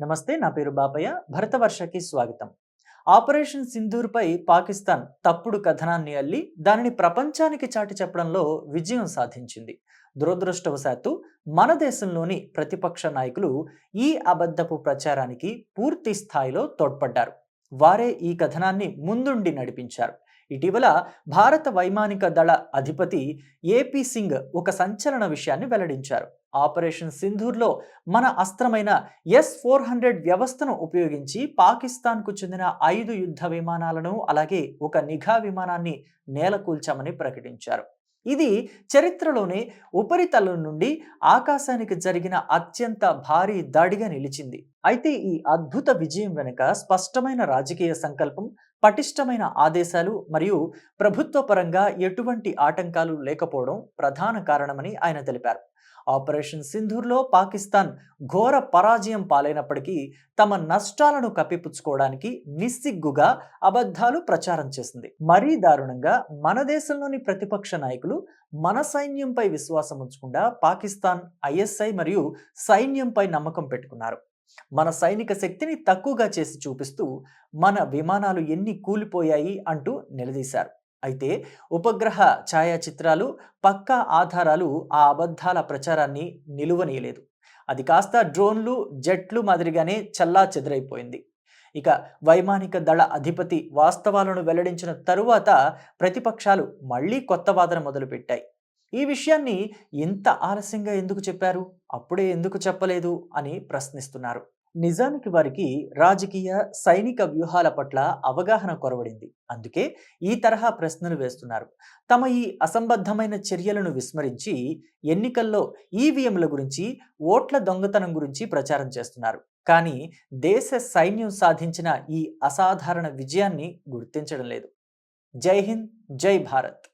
నమస్తే నా పేరు బాపయ్య. భరతవర్షకి స్వాగతం. ఆపరేషన్ సింధూర్పై పాకిస్తాన్ తప్పుడు కథనాన్ని అల్లి దానిని ప్రపంచానికి చాటి చెప్పడంలో విజయం సాధించింది. దురదృష్టవశాత్తు మన దేశంలోని ప్రతిపక్ష నాయకులు ఈ అబద్ధపు ప్రచారానికి పూర్తి స్థాయిలో తోడ్పడ్డారు. వారే ఈ కథనాన్ని ముందుండి నడిపించారు. ఇటీవల భారత వైమానిక దళ అధిపతి ఏపీ సింగ్ ఒక సంచలన విషయాన్ని వెల్లడించారు. ఆపరేషన్ సింధూర్లో మన అస్త్రమైన ఎస్ ఫోర్ హండ్రెడ్ వ్యవస్థను ఉపయోగించి పాకిస్తాన్కు చెందిన ఐదు యుద్ధ విమానాలను అలాగే ఒక నిఘా విమానాన్ని నేలకూల్చామని ప్రకటించారు. ఇది చరిత్రలోనే ఉపరితలం నుండి ఆకాశానికి జరిగిన అత్యంత భారీ దాడిగా నిలిచింది. అయితే ఈ అద్భుత విజయం వెనుక స్పష్టమైన రాజకీయ సంకల్పం పటిష్టమైన ఆదేశాలు మరియు ప్రభుత్వ పరంగా ఎటువంటి ఆటంకాలు లేకపోవడం ప్రధాన కారణమని ఆయన తెలిపారు. ఆపరేషన్ సింధూర్లో పాకిస్తాన్ ఘోర పరాజయం పాలైనప్పటికీ తమ నష్టాలను కప్పిపుచ్చుకోవడానికి నిస్సిగ్గుగా అబద్ధాలు ప్రచారం చేసింది. మరీ దారుణంగా మన దేశంలోని ప్రతిపక్ష నాయకులు మన సైన్యంపై విశ్వాసం ఉంచకుండా పాకిస్తాన్ ఐఎస్ఐ మరియు సైన్యంపై నమ్మకం పెట్టుకున్నారు. మన సైనిక శక్తిని తక్కువగా చేసి చూపిస్తూ మన విమానాలు ఎన్ని కూలిపోయాయి అంటూ నిలదీశారు. అయితే ఉపగ్రహ ఛాయాచిత్రాలు పక్కా ఆధారాలు ఆ అబద్ధాల ప్రచారాన్ని నిలువనీయలేదు. అది కాస్త డ్రోన్లు జెట్లు మాదిరిగానే చల్లా చెదరైపోయింది. ఇక వైమానిక దళ అధిపతి వాస్తవాలను వెల్లడించిన తరువాత ప్రతిపక్షాలు మళ్ళీ కొత్త వాదన మొదలుపెట్టాయి. ఈ విషయాన్ని ఇంత ఆలస్యంగా ఎందుకు చెప్పారు? అప్పుడే ఎందుకు చెప్పలేదు? అని ప్రశ్నిస్తున్నారు. నిజానికి వారికి రాజకీయ సైనిక వ్యూహాల పట్ల అవగాహన కొరవడింది. అందుకే ఈ తరహా ప్రశ్నలు వేస్తున్నారు. తమ ఈ అసంబద్ధమైన చర్యలను విస్మరించి ఎన్నికల్లో ఈవీఎంల గురించి ఓట్ల దొంగతనం గురించి ప్రచారం చేస్తున్నారు. కానీ దేశ సైన్యం సాధించిన ఈ అసాధారణ విజయాన్ని గుర్తించడం లేదు. జై హింద్ జై భారత్.